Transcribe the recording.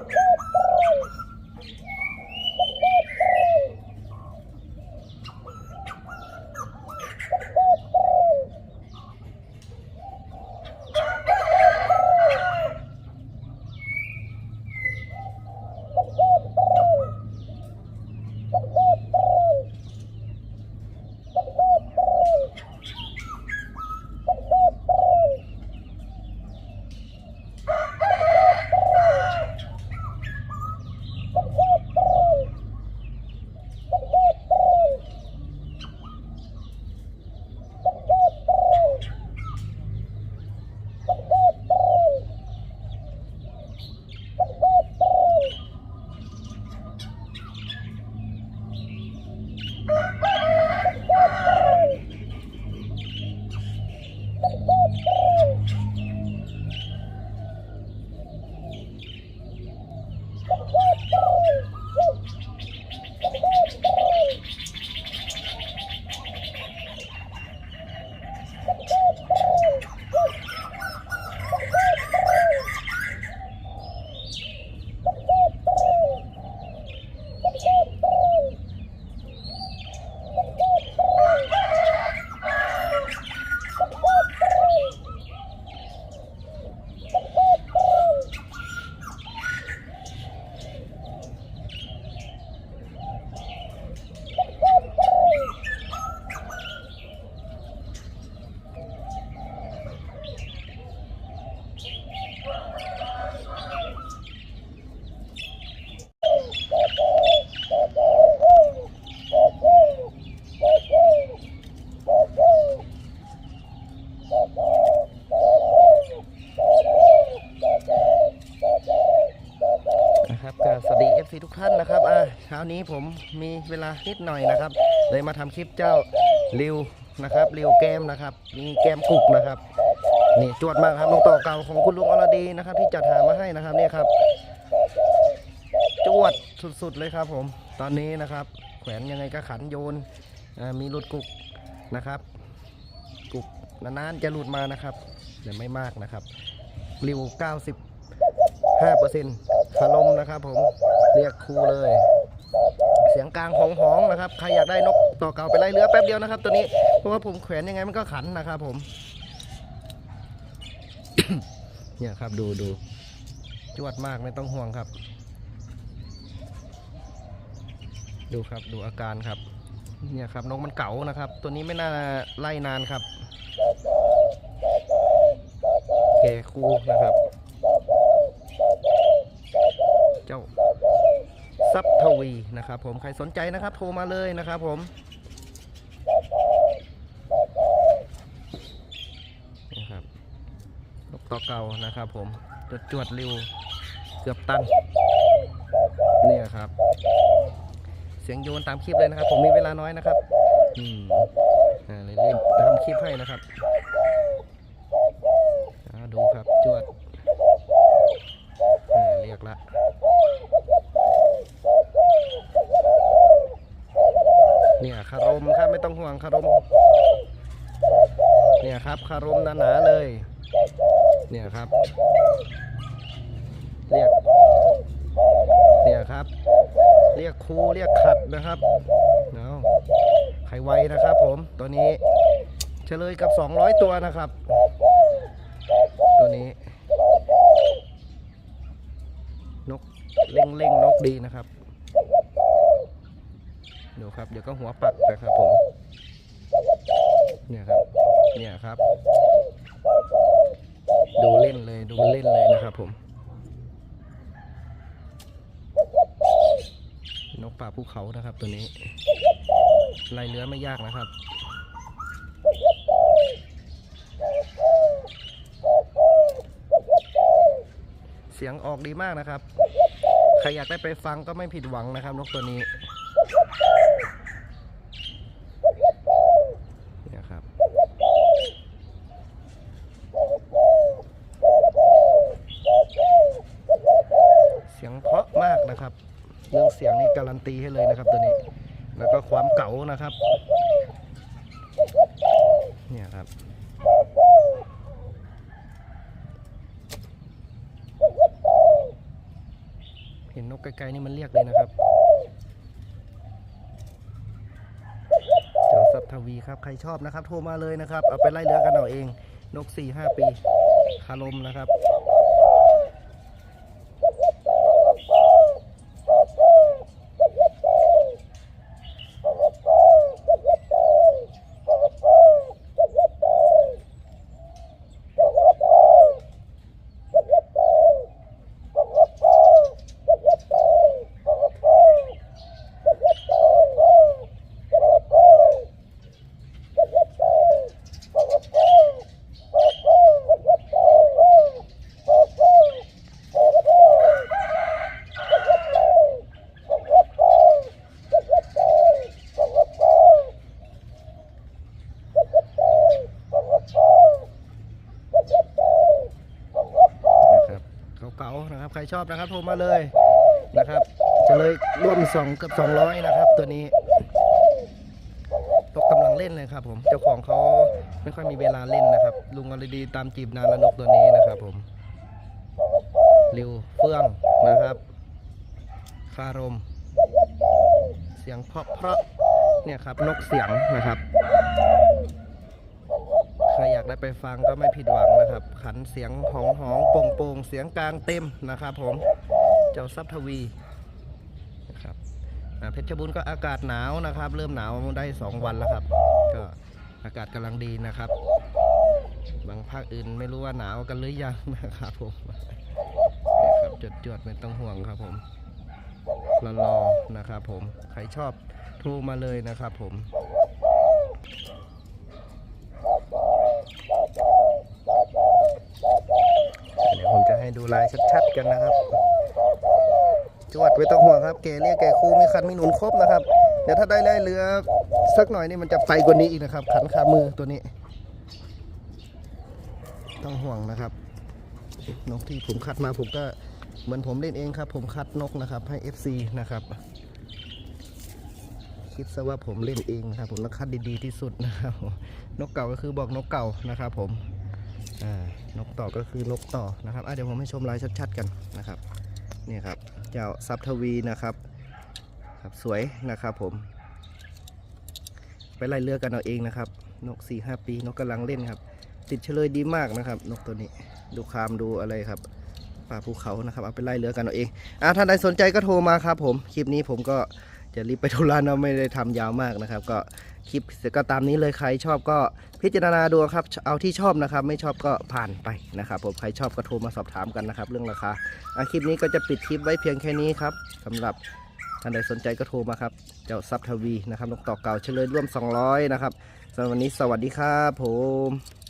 Oh, นะครับสวัสดี FC ทุกท่านนะครับอาเช้านี้ผมมีเวลานิดหน่อยนะครับ เลยมาทำคลิปเจ้าริวนะครับริวแก้มนะครับ มีแก้มกุกนะครับ นี่จวดมากครับนกต่อเก่าของคุณลุงอรดีนะครับ ที่จัดหามาให้นะครับเนี่ยครับ จวดสุดๆเลยครับ ผม ตอนนี้นะครับ แขวนยังไงก็ขันโยนมีหลุดกุกนะครับกุกนานๆจะหลุดมานะครับแต่ไม่มากนะครับริว 95เปอร์เซ็นต์คารมนะครับ ผมเรียกครูเลย เสียงกลางหองหองๆนะครับ ใครอยากได้นกต่อเก่าไปไล่เรือแป๊บเดียวนะครับ ตัวนี้เพราะว่าผมแขวนยังไงมันก็ขันนะครับ ผม เนี่ยครับดูดูจวดมากไม่ต้องห่วงครับ ดูครับดูอาการครับ เนี่ยครับนกมันเก๋านะครับ ตัวนี้ไม่น่าไล่นานครับแกคูนะครับ เจ้าซับทวีนะครับ ผมใครสนใจนะครับ โทรมาเลยนะครับ ผมนี่ครับน กต่อเก่านะครับผมจวดจวดริวเกือบตันเนี่ยครับ เสียงโยนตามคลิปเลยนะครับ ผมมีเวลาน้อยนะครับอืมอ่าเลยเล่นทำคลิปให้นะครับดูครับจวดอ่าเรียกละเนี่ยคารมครับไม่ต้องห่วงคารมเนี่ยครับคารมหนาๆเลย เนี่ยครับ เรียก เนี่ยครับ เรียกครูเรียกขัดนะครับเอาใครไวนะครับ ผมตัวนี้เฉลยกับ 200 ตัวนะครับ ตัวนี้ นกเล่งเล่งนกดีนะครับดูครับเดี๋ยวก็หัวปักนะครับผมเนี่ยครับ เนี่ยครับ ดูเล่นเลยดูมันเล่นเลยนะครับผม นกป่าภูเขานะครับตัวนี้ไล่เลื้อไม่ยากนะครับ เสียงออกดีมากนะครับ ใครอยากได้ไปฟังก็ไม่ผิดหวังนะครับ นกตัวนี้เนี่ยครับ เสียงเพราะมากนะครับ เรื่องเสียงนี่การันตีให้เลยนะครับตัวนี้ แล้วก็ความเก๋านะครับ เนี่ยครับเห็นนกไกลๆนี่มันเรียกเลยนะครับเจ้าสับทวีครับ ใครชอบนะครับ โทรมาเลยนะครับ เอาไปไล่เลือกันเอาเอง นก4-5 ปีคารมนะครับ รับใครชอบนะครับโทรมาเลยนะครับ จะเลยร่วมสองเกับสองร้อยนะครับ ตัวนี้นกกำลังเล่นเลยครับ ผมเจ้าของเขาไม่ค่อยมีเวลาเล่นนะครับ ลุงอรดีตามจีบนานแล้วนกตัวนี้นะครับ ผมริวเฟื่องนะครับ คารม เสียงเพราะเพราะเนี่ยครับนกเสียงนะครับ ครอยากได้ไปฟังก็ไม่ผิดหวังนะครับ ขันเสียงหองหองโป่งโป่งเสียงกลางเต็มนะครับผม เจ้าซับทวีนะครับเพชรบูรณ์ก็อากาศหนาวนะครับ เริ่มหนาวได้ 2 วันแล้วครับ ก็อากาศกำลังดีนะครับ บางภาคอื่นไม่รู้ว่าหนาวกันหรือยังนะครับผมนี่ยครับจดจดๆไม่ต้องห่วงครับผมรอๆนะครับผมใครชอบโทรมาเลยนะครับผม เดี๋ยวผมจะ ให้ดูลายชัดๆกันนะครับจวดไม่ต้องห่วงครับแกเรียกแกครูมีคันมีหนุนครบนะครับเดี๋ยวถ้าได้ไล่เรือสักหน่อยนี่มันจะไปกว่านี้อีกนะครับ ขันขามือตัวนี้ ต้องห่วงนะครับ นกที่ผมคัดมาผมก็เหมือนผมเล่นเองครับ ผมคัดนกนะครับ ให้ FC นะครับ คิดซะว่าผมเล่นเองนะครับ ผมต้องคัดดีๆที่สุดนะครับ นกเก่าก็คือบอกนกเก่านะครับ ผม นกต่อก็คือนกต่อนะครับเดี๋ยวผมให้ชมลายชัด ๆ กันนะครับนี่ครับเจ้าซับทวีนะครับครับสวยนะครับผม ไปไล่เลือกกันเอาเองนะครับ นก4 5ปีนกกำลังเล่นครับ ติดเฉลยดีมากนะครับ นกตัวนี้ดูคามดูอะไรครับป่าภูเขานะครับเอาไปไล่เลือกกันเอาเองอะถ้าใดสนใจก็โทรมาครับผม คลิปนี้ผมก็ จะรีบไปธุระเนาะไม่ได้ทำยาวมากนะครับ ก็คลิปก็ตามนี้เลยใครชอบก็พิจารณาดูครับ เอาที่ชอบนะครับ ไม่ชอบก็ผ่านไปนะครับผมใครชอบก็โทรมาสอบถามกันนะครับ เรื่องราคาอะคลิปนี้ก็จะปิดคลิปไว้เพียงแค่นี้ครับสำหรับท่านใดสนใจก็โทรมาครับ เจ้าซับทวีนะครับนกต่อเก่าเฉลยร่วม 200 นะครับสำหรับวันนี้สวัสดีครับผม